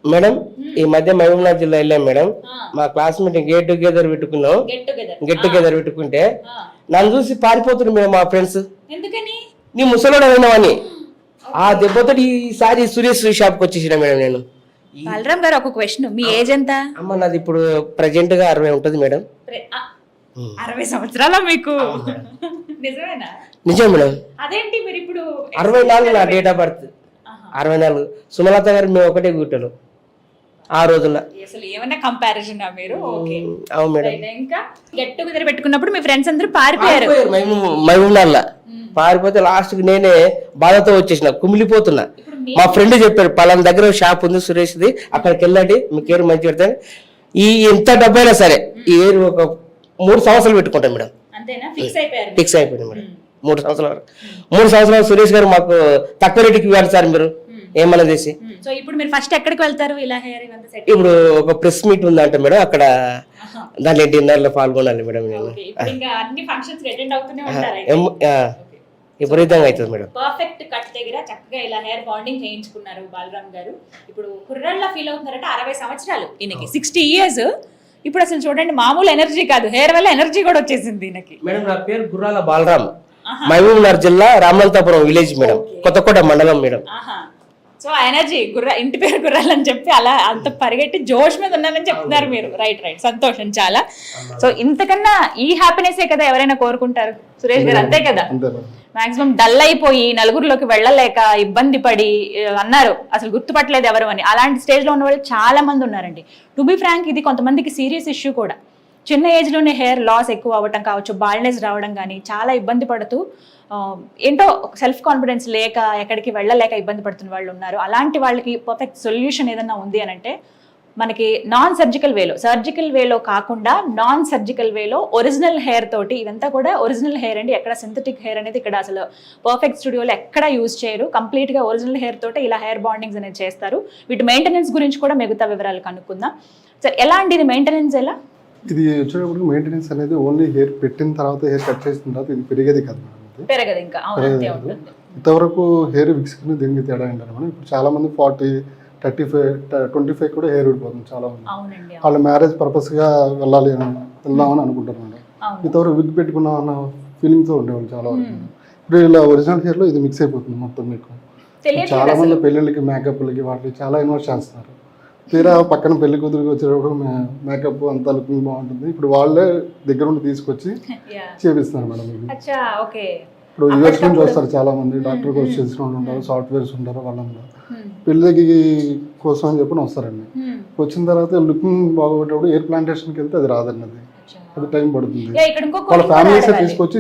D: మేడం ఈ మధ్య మహబూబ్నగర్ జిల్లా వెళ్ళాం మేడం. మా క్లాస్మేట్ గెట్ టుగెదర్ పెట్టుకున్నాం.
A: Get together.
D: గెట్ టుగెదర్ పెట్టుకుంటే నన్ను చూసి పారిపోతుంది మేడం మా ఫ్రెండ్స్.
A: ఎందుకని?
D: నీ ముసలోడు అయినావని ఆ దెబ్బతో ఈసారి సురేష్ షాప్కి వచ్చేసిన మేడం నేను.
A: బలరామ్ గారు ఒక క్వశ్చన్ మీ ఏజ్ ఎంత?
D: అమ్మ నాది ఇప్పుడు ప్రజెంట్గా అరవై ఉంటుంది మేడం.
A: అరవై సంవత్సరాల మీకు? నిజమేనా?
D: నిజం మేడం.
A: అదేంటి మీరు ఇప్పుడు
D: అరవై నాలుగు నా డేట్ ఆఫ్ బర్త్ అరవై నాలుగు. సుమలత గారు మేము ఒకటే గుట్టలు ఆ రోజుల్లో.
A: అసలు ఏమన్నా కంపారిజన్ మీరు?
D: అవును మేడం.
A: ఇంకా గెట్ టుగెదర్ పెట్టుకున్నప్పుడు మీ ఫ్రెండ్స్ అందరూ పారిపోయారు.
D: మహబూబ్నగర్లో పారిపోతే లాస్ట్కి నేనే బాధతో వచ్చేసిన కుమిలిపోతున్నా.
A: మీ-
D: ఫ్రెండ్ చెప్పాడు పలానా దగ్గర షాప్ ఉంది సురేష్ది అక్కడికి వెళ్ళండి మీకు ఏరు మంచి పెడతాను ఈ ఎంత డబ్బైనా సరే ఈ ఏరు ఒక మూడు సంవత్సరాలు పెట్టుకుంటాం మేడం.
A: ఫిక్స్
D: అయిపోయింది మేడం. మూడు సంవత్సరాల. వరకు మూడు సంవత్సరాలు సురేష్ గారు మాకు తక్కువ రేటుకి ఇవ్వాలి సార్ మీరు. ఏమన్నా చేసి
A: సో ఇప్పుడు మీరు ఫస్ట్ ఎక్కడికి వెళ్తారు? ఇలా హెయిర్
D: ఇప్పుడు ఒక ప్రెస్ మీట్ ఉందంట మేడం అక్కడ దాంట్లో డిన్నర్లో పాల్గొనాలి మేడం నేను.
A: ఇప్పుడు ఇంకా అన్ని ఫంక్షన్స్ అటెండ్ అవుతూనే ఉంటారు
D: విపరీతంగా అవుతుంది మేడం.
A: పర్ఫెక్ట్ కట్ దగ్గర చక్కగా ఇలా హెయిర్ బాండింగ్ చేయించుకున్నారు బాలరామ్ గారు. ఇప్పుడు కుర్రల్లా ఫీల్ అవుతున్నారంటే అరవై సంవత్సరాలు ఈయనకి. సిక్స్టీ ఇయర్స్ ఇప్పుడు అసలు చూడండి మామూలు ఎనర్జీ కాదు. హెయిర్ వల్ల ఎనర్జీ కూడా వచ్చేసింది ఈయనకి.
D: మేడం నా పేరు గుర్రాల బాలరామ్. మహబూబ్ నగర్ జిల్లా రామలంతాపురం విలేజ్ మేడం. కొత్తకోట మండలం మేడం.
A: ఆహా. సో ఎనర్జీ గుర్ర ఇంటి పేరు గుర్రాలని చెప్పి అలా అంత పరిగెట్టి జోష్ మీద ఉన్నారని చెప్తున్నారు మీరు. రైట్ రైట్ సంతోషం చాలా. సో ఇంతకన్నా ఈ హ్యాపీనెస్ కదా ఎవరైనా కోరుకుంటారు? సురేష్ గారు అంతే కదా? మాక్సిమం డల్ అయిపోయి నలుగురిలోకి వెళ్ళలేక ఇబ్బంది పడి అన్నారు. అసలు గుర్తుపట్టలేదు ఎవరు అని. అలాంటి స్టేజ్లో ఉన్న వాళ్ళు చాలా మంది ఉన్నారండి. టు బి ఫ్రాంక్ ఇది కొంతమందికి సీరియస్ ఇష్యూ కూడా. చిన్న ఏజ్లోనే హెయిర్ లాస్ ఎక్కువ అవ్వటం కావచ్చు బాల్నెస్ రావడం కానీ చాలా ఇబ్బంది పడుతూ ఏంటో సెల్ఫ్ కాన్ఫిడెన్స్ లేక ఎక్కడికి వెళ్ళలేక ఇబ్బంది పడుతున్న వాళ్ళు ఉన్నారు. అలాంటి వాళ్ళకి పర్ఫెక్ట్ సొల్యూషన్ ఏదైనా ఉంది అని అంటే మనకి నాన్ సర్జికల్ వేలో సర్జికల్ వేలో కాకుండా నాన్ సర్జికల్ వేలో ఒరిజినల్ హెయిర్ తోటి ఇదంతా కూడా ఒరిజినల్ హెయిర్ అండి. ఎక్కడ సింథటిక్ హెయిర్ అనేది ఇక్కడ అసలు పర్ఫెక్ట్ స్టూడియోలో ఎక్కడ యూజ్ చేయరు. కంప్లీట్గా ఒరిజినల్ హెయిర్ తోటి ఇలా హెయిర్ బాండింగ్స్ అనేది చేస్తారు. వీటి మెయింటెనెన్స్ గురించి కూడా మిగతా వివరాలు కనుక్కుందాం. సార్ ఎలా అండి ఇది మెయింటెనెన్స్ ఎలా?
B: ఇది వచ్చేటప్పుడు మెయింటెనెన్స్ అనేది ఓన్లీ హెయిర్ పెట్టిన తర్వాత హెయిర్ కట్ చేసిన తర్వాత ఇది పెరిగేది కాదు.
A: పెరగదు. ఇంకా. ఉంటుంది.
B: ఇంతవరకు హెయిర్ విక్స్కి దీనికి తేడా ఏంటంటే మేడం ఇప్పుడు చాలా మంది forty thirty five twenty five కూడా హెయిర్ ఊడిపోతుంది చాలా మంది. వాళ్ళ మ్యారేజ్ పర్పస్గా వెళ్ళాలి అని వెళ్దామని
A: అవును.
B: ఇంతవరకు విగ్ పెట్టుకున్నాం అన్న ఫీలింగ్తో ఉండేవాళ్ళు చాలా వరకు ఇప్పుడు ఇలా ఒరిజినల్ హెయిర్లో ఇది మిక్స్ అయిపోతుంది మొత్తం మీకు. చాలా మంది. పెళ్ళిళ్ళకి మేకప్లకి వాటికి చాలా ఇన్వెస్ట్ చేస్తున్నారు. తీరా పక్కన పెళ్ళి కూతురికి వచ్చేటప్పుడు మేకప్ అంతా లుకింగ్ బాగుంటుంది. ఇప్పుడు వాళ్ళే దగ్గర ఉండి తీసుకొచ్చి. చేపిస్తున్నారు మేడం
A: ఓకే.
B: ఇప్పుడు యూఎస్ నుంచి వస్తారు చాలా మంది డాక్టర్ కోర్స్ చేసిన వాళ్ళు ఉంటారు సాఫ్ట్వేర్స్ ఉంటారు వాళ్ళందరూ. పెళ్ళికి కోసం అని చెప్పి వస్తారండి. వచ్చిన తర్వాత లుకింగ్ బాగోటప్పుడు ఎయిర్ ప్లాంటేషన్కి వెళ్తే అది రాదండి అది. అది టైం పడుతుంది. వాళ్ళ ఫ్యామిలీసే. తీసుకొచ్చి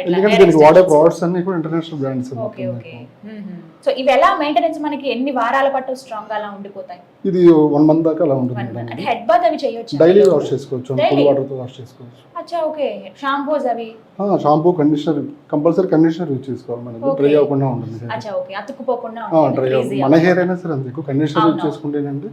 B: ఇట్లా. ఎందుకంటే దీనికి వాడే. ప్రోడక్ట్స్ అన్ని కూడా international brands
A: okay okay so ఇవి ఎలా మెయింటెనెన్స్ మనకి ఎన్ని వారాల పాటు స్ట్రాంగ్గా అలా ఉండిపోతాయి?
B: ఇది వన్ మంత్ దాకా అలా ఉంటుంది.
A: అంటే హెడ్ బాత్ అవి చేయొచ్చు?
B: డైలీ వాష్ చేసుకోవచ్చు? కూల్ వాటర్తో వాష్ చేసుకోవచ్చు.
A: అచ్చా ఓకే. షాంపూస్ అవి?
B: Shampoo conditioner compulsory conditioner use చేసుకోవాలి మనకి.
A: Okay.
B: డ్రై అవ్వకుండా ఉంటుంది
A: అచ్చా ఓకే. అతుక్కుపోకుండా
B: డ్రై మన హెయిర్ అయినా సరే అంతే. ఎక్కువ కండిషనర్ యూజ్ చేసుకుంటేనంటే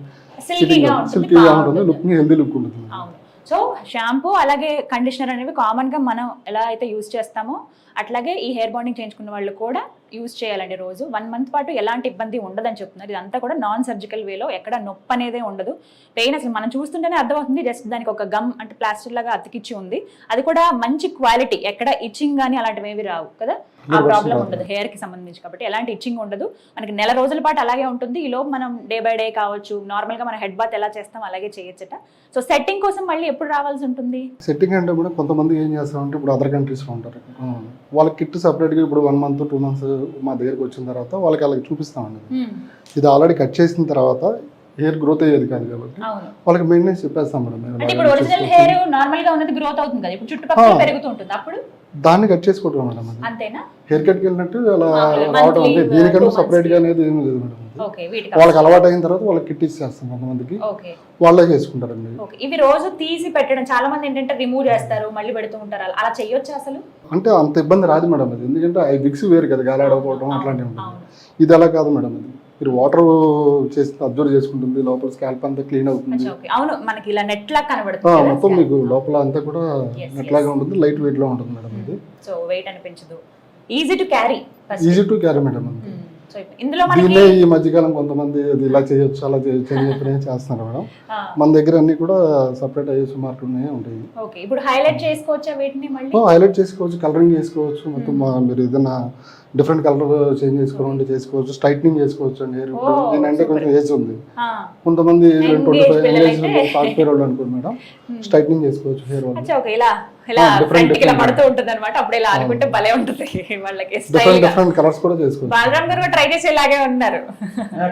A: సిల్కీగా ఉంటుంది
B: సిల్కీగా ఉంటుంది లుక్ హెల్దీ లుక్ ఉంటుంది.
A: అవును. సో షాంపూ అలాగే కండిషనర్ అనేవి కామన్గా మనం ఎలా అయితే యూజ్ చేస్తామో అట్లాగే ఈ హెయిర్ బాండింగ్ చేయించుకున్న వాళ్ళు కూడా యూజ్ చేయాలండి రోజు. వన్ మంత్ పాటు ఎలాంటి ఇబ్బంది ఉండదని చెప్తున్నారు. ఇదంతా కూడా నాన్ సర్జికల్ వేలో ఎక్కడ నొప్పి అనేదే ఉండదు. పెయిన్ అసలు మనం చూస్తుంటేనే అర్థమవుతుంది. జస్ట్ దానికి ఒక గమ్ అంటే ప్లాస్టిక్ లాగా అతికిచ్చి ఉంది. అది కూడా మంచి క్వాలిటీ ఎక్కడ ఇచ్చింగ్ కానీ అలాంటివి ఏవి రావు కదా. ఆ ప్రాబ్లం. ఉండదు హెయిర్కి సంబంధించి కాబట్టి ఎలాంటి ఇచ్చింగ్ ఉండదు. మనకి నెల రోజుల పాటు అలాగే ఉంటుంది. ఈ లోపు మనం డే బై డే కావచ్చు నార్మల్గా మనం హెడ్ బాత్ ఎలా చేస్తాం అలాగే చేయొచ్చట. సో సెట్టింగ్ కోసం మళ్ళీ ఎప్పుడు రావాల్సి ఉంటుంది?
B: సెట్టింగ్ అంటే కూడా కొంతమంది ఏం చేస్తారంటే ఇప్పుడు అదర్ కంట్రీస్లో ఉంటారు. ఆ, వాళ్ళకి కిట్ సపరేట్గా ఇప్పుడు వన్ మంత్ టూ మంత్స్ మా దగ్గరికి వచ్చిన తర్వాత వాళ్ళకి అలాగే చూపిస్తామండి. ఇది ఆల్రెడీ కట్ చేసిన తర్వాత హెయిర్ గ్రోత్ అయ్యేది కాదు కాబట్టి వాళ్ళకి మెయింటెనెన్స్ చెప్పేస్తాం మేడం.
A: ఇప్పుడు ఒరిజినల్. హెయిర్ నార్మల్గా ఉన్నది గ్రోత్ అవుతుంది కదా. ఇప్పుడు చుట్టుపక్కల
B: ఆ.
A: పెరుగుతూ ఉంటుంది. అప్పుడు
B: దాన్ని కట్ చేసుకోవటం మేడం అది.
A: అంతేనా?
B: హెయిర్ కట్కి వెళ్ళినట్టు అలా రావడం దీనికంటూ
A: two months
B: సపరేట్గా. అనేది ఏమీ లేదు మేడం అది. వాళ్ళకి అలవాటు అయిన తర్వాత వాళ్ళకి కిట్ ఇచ్చేస్తాం కొంతమందికి. వాళ్ళే చేసుకుంటారండి.
A: ఇవి రోజు తీసి పెట్టడం చాలా మంది ఏంటంటే రిమూవ్ చేస్తారు మళ్ళీ పెడుతూ ఉంటారు. అలా- చేయొచ్చు అసలు?
B: అంటే అంత ఇబ్బంది రాదు మేడం అది. ఎందుకంటే ఆ విక్స్ వేరు కదా గాలాడకపోవడం అట్లాంటివి ఉంటుంది ఇది అలా కాదు మేడం ఇది మీరు వాటర్ చేసి అబ్జర్వ్ చేసుకుంటుంది లోపల స్కాల్ప్ అంతా క్లీన్ అవుతుంది.
A: అవును మనకి ఇలా నెట్ కనబడుతుంది
B: మొత్తం. మీకు లోపల అంతా కూడా ఎట్లాగా
A: yes.
B: ఉంటుంది లైట్ వెయిట్లో ఉంటుంది మేడం ఇది.
A: సో వెయిట్ అనిపించదు. Easy to carry
B: easy to carry madam దీన్నే ఈ మధ్యకాలం కొంతమంది అది ఇలా చేయొచ్చు అలా చేయొచ్చు అని చెప్పి చేస్తున్నారు మేడం. మన దగ్గర అన్ని కూడా సపరేట్ ఐఎస్ మార్కులు ఉన్నాయి ఉంటాయి.
A: ఇప్పుడు హైలైట్ చేసుకోవచ్చా వీటిని మళ్ళీ?
B: హైలైట్ చేసుకోవచ్చు కలరింగ్ చేసుకోవచ్చు మొత్తం మా- మీరు ఏదైనా డిఫరెంట్ కలర్ చేంజ్ చేసుకోవాలంటే చేసుకోవచ్చు స్ట్రైట్నింగ్ చేసుకోవచ్చు అండి. Hair
A: Oh, super.
B: కొంచెం ఏజ్ ఉంది. కొంతమంది ట్వంటీ ఫైవ్ ఏజ్ కాకపోయే వాళ్ళు అనుకోండి మేడం.
A: Hmm.
B: స్ట్రైట్నింగ్ చేసుకోవచ్చు హెయిర్ వాళ్ళు
A: ఇలా ఇలా
B: ఆ, different,
A: ఫ్రంట్కి ఇలా
B: different.
A: పడుతూ ఉంటుంది అనమాట అప్పుడు ఇలా అనుకుంటే భలే ఉంటుంది. వాళ్ళకి బాలరామ్ గారు కూడా ట్రై చేసేలాగే ఉన్నారు.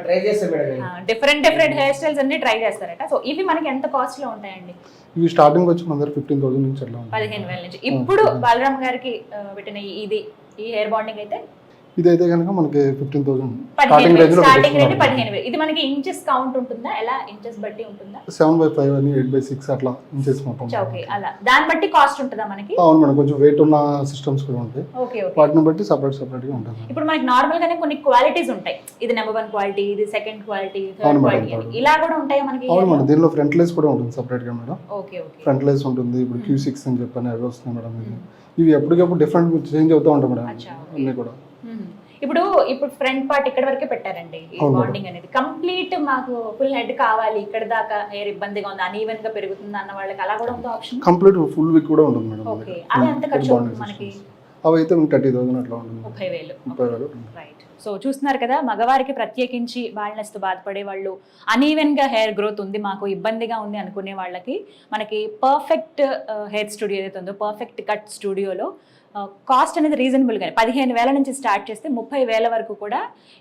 D: ట్రై చేస్తాం madam
A: different different hair styles అన్ని ట్రై చేస్తారట. సో ఇవి మనకి ఎంత కాస్ట్లో ఉంటాయండి?
B: ఇవి స్టార్టింగ్ వచ్చి మన దగ్గర ఫిఫ్టీన్ థౌసండ్ నుంచి అట్లా
A: పదిహేను వేల నుంచి. ఇప్పుడు బాలరామ్ గారికి పెట్టిన ఇది ఈ హెయిర్ బాండింగ్ అయితే
B: ఇదైతే కనుక మనకి fifteen thousand starting range
A: starting rate పదిహేను వేలు. ఇది మనకి ఇంచెస్ కౌంట్ ఉంటుందా? ఎలా? ఇంచెస్ బట్టి ఉంటుందా?
B: సెవెన్ బై ఫైవ్ అని ఎయిట్ బై సిక్స్ అట్లా ఇంచెస్ మొత్తం
A: ఓకే అలా. దాన్ని బట్టి కాస్ట్ ఉంటుందా మనకి?
B: అవును మేడం. కొంచెం వెయిట్ ఉన్న సిస్టమ్స్ కూడా ఉంటాయి.
A: Okay okay.
B: వాటిని బట్టి సపరేట్ సపరేట్గా ఉంటుంది
A: ఇప్పుడు మనకి నార్మల్ గానే కొన్ని క్వాలిటీస్ ఉంటాయి. ఇది నెంబర్ వన్ క్వాలిటీ ఇది సెకండ్ క్వాలిటీ థర్డ్ క్వాలిటీ. ఇలా కూడా ఉంటాయా మనకి?
B: అవును మేడం. దీనిలో ఫ్రంట్ లెస్ కూడా ఉంటుంది సపరేట్గా madam.
A: Okay okay.
B: Front lace ఉంటుంది. ఇప్పుడు క్యూ సిక్స్ అని చెప్పని అవి వస్తున్నాయి మేడం. ఇది ఇవి ఎప్పటికప్పుడు డిఫరెంట్ చేంజ్ అవుతూ ఉంటాయి మేడం. అన్ని కూడా.
A: ఇప్పుడు ఇప్పుడు ఫ్రంట్ పార్ట్ ఇక్కడ వరకే పెట్టారండి ఈ. బాండింగ్ అనేది కంప్లీట్ మాకు ఫుల్ హెడ్ కావాలి ఇక్కడ దాకా హెయిర్ ఇబ్బందిగా ఉంది అన్ఈవెన్గా పెరుగుతుంది అన్న వాళ్ళకి అలా కూడా ఉంది ఆప్షన్
B: కంప్లీట్ ఫుల్ వీక్ కూడా ఉంటుంది మేడం
A: ఓకే. అవి
B: Full-
A: ఎంత ఖర్చు అవుతుంది మనకి
B: systems. అవి అయితే మీకు థర్టీ థౌసండ్ అట్లా ఉంటుంది
A: ముప్పై వేలు
B: ముప్పై వేలు.
A: రైట్ సో చూస్తున్నారు కదా మగవారికి ప్రత్యేకించి బాల్నెస్తో బాధపడే వాళ్ళు అన్ఈవెన్గా హెయిర్ గ్రోత్ ఉంది మాకు ఇబ్బందిగా ఉంది అనుకునే వాళ్ళకి మనకి పర్ఫెక్ట్ హెయిర్ స్టూడియో ఏదైతే ఉందో పర్ఫెక్ట్ కట్ స్టూడియోలో కాస్ట్ అనేది రీజనబుల్ పదిహేను వేల నుంచి స్టార్ట్ చేస్తే ముప్పై వేల వరకు కూడా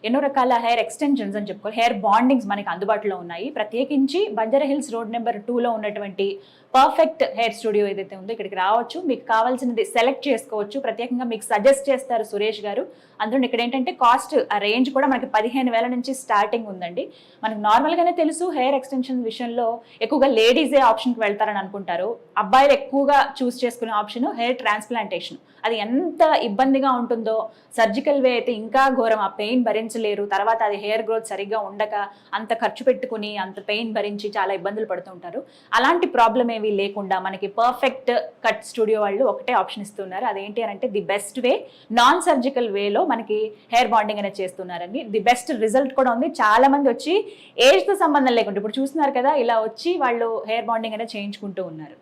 A: ఎన్నో రకాల హెయిర్ ఎక్స్టెన్షన్స్ అని చెప్పుకోవాలి. హెయిర్ బాండింగ్స్ మనకి అందుబాటులో ఉన్నాయి. ప్రత్యేకించి బంజారా హిల్స్ రోడ్ నెంబర్ టూలో ఉన్నటువంటి పర్ఫెక్ట్ హెయిర్ స్టూడియో ఏదైతే ఉందో ఇక్కడికి రావచ్చు. మీకు కావాల్సినది సెలెక్ట్ చేసుకోవచ్చు. ప్రత్యేకంగా మీకు సజెస్ట్ చేస్తారు సురేష్ గారు. అందులో ఇక్కడ ఏంటంటే కాస్ట్ ఆ రేంజ్ కూడా మనకి పదిహేను వేల నుంచి స్టార్టింగ్ ఉందండి. మనకు నార్మల్గానే తెలుసు హెయిర్ ఎక్స్టెన్షన్ విషయంలో ఎక్కువగా లేడీసే ఆప్షన్కి వెళ్తారని అనుకుంటారు. అబ్బాయిలు ఎక్కువగా చూస్ చేసుకునే ఆప్షన్ హెయిర్ ట్రాన్స్ప్లాంటేషన్ అది ఎంత ఇబ్బందిగా ఉంటుందో. సర్జికల్ వే అయితే ఇంకా ఘోరం. ఆ పెయిన్ భరించలేరు. తర్వాత అది హెయిర్ గ్రోత్ సరిగ్గా ఉండక అంత ఖర్చు పెట్టుకుని అంత పెయిన్ భరించి చాలా ఇబ్బందులు పడుతుంటారు అలాంటి ప్రాబ్లం ఏమీ లేకుండా మనకి పర్ఫెక్ట్ కట్ స్టూడియో వాళ్ళు ఒకటే ఆప్షన్ ఇస్తున్నారు. అదేంటి అని అంటే the best way non surgical వేలో మనకి హెయిర్ బాండింగ్ అనేది చేస్తున్నారండి. ది బెస్ట్ రిజల్ట్ కూడా ఉంది. చాలా మంది వచ్చి ఏజ్తో సంబంధం లేకుండా ఇప్పుడు చూస్తున్నారు కదా ఇలా వచ్చి వాళ్ళు హెయిర్ బాండింగ్ అనేది చేయించుకుంటూ ఉన్నారు.